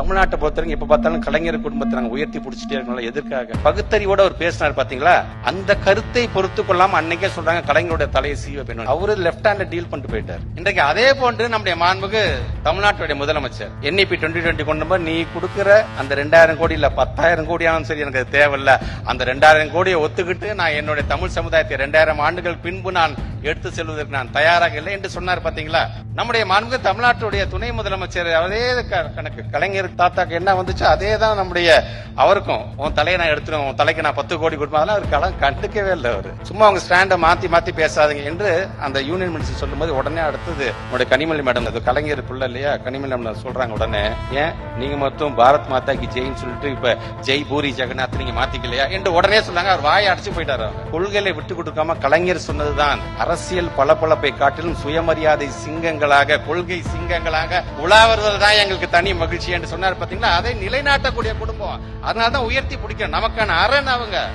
தமிழ்நாட்டை பொறுத்தவரைக்கும் எப்ப பார்த்தாலும் கலைஞர் குடும்பத்தை நாங்க உயர்த்தி பிடிச்சிட்டே இருக்கோம்ல எதற்காக? பகுத்தறிவோட ஒரு பேசினார் பாத்தீங்களா? அந்த கருத்தை பொறுத்து கொள்ளாம அன்னைக்கே சொல்றாங்க கலைஞருடைய தலையை சீவ பெண்ணும் அவரு லெப்ட் ஹேண்ட்ல டீல் பண்ணிட்டு போயிட்டார். இன்றைக்கு அதே போன்று நம்முடைய மாண்புக்கு தமிழ்நாட்டுடைய முதலமைச்சர் என்இபி டுவெண்ட்டி டுவெண்ட்டி கொண்டு போய் நீ கொடுக்குற அந்த ரெண்டாயிரம் கோடி இல்ல பத்தாயிரம் கோடி ஆனாலும் சரி எனக்கு அது தேவையில்ல. அந்த ரெண்டாயிரம் கோடியை ஒத்துக்கிட்டு நான் என்னுடைய தமிழ் சமுதாயத்தை ரெண்டாயிரம் ஆண்டுகள் பின்பு நான் எடுத்து செல்வதற்கு நான் தயாராக இல்லை என்று சொன்னார் பாத்தீங்களா? நம்முடைய மாண்பு தமிழ்நாட்டுடைய துணை முதலமைச்சர் அதே க- கணக்கு கலைஞர் தாத்தாக்கு என்ன வந்துச்சு அதே தான் நம்முடைய அவருக்கும். உன் தலையை நான் எடுத்துருவேன் உன் தலைக்கு நான் பத்து கோடி கொடுப்பேன். அதெல்லாம் அவர் களம் கண்டுக்கவே இல்லை அவர். சும்மா அவங்க ஸ்டாண்டை மாத்தி மாத்தி பேசாதீங்க என்று அந்த யூனியன் மினிஸ்டர் சொல்லும்போது உடனே அடுத்தது நம்முடைய கனிமொழி மேடம் அது கலைஞர் பிள்ளை இல்லையா? கனிமொழி மேடம் சொல்றாங்க உடனே ஏன்? நீங்க மொத்தம் பாரத் மாதா கி ஜெயின்னு சொல்லிட்டு இப்ப ஜெய் பூரி ஜெகநாத் நீங்க மாத்திக்கலையா? என்று உடனே சொன்னாங்க. அவர் வாயை அடிச்சு போயிட்டாரு. கொள்கையில விட்டு கொடுக்காம கலைஞர் சொன்னதுதான். அரசியல் பளபளப்பை காட்டிலும் சுயமரியாதை சிங்கங்களாக கொள்கை சிங்கங்களாக உலா வருவதுதான் எங்களுக்கு தனி மகிழ்ச்சி என்று சொன்னார் பாத்தீங்களா? அதை நிலைநாட்டக்கூடிய குடும்பம். அதனாலதான் உயர்த்தி பிடிக்கணும். நமக்கான அரண் அவங்க.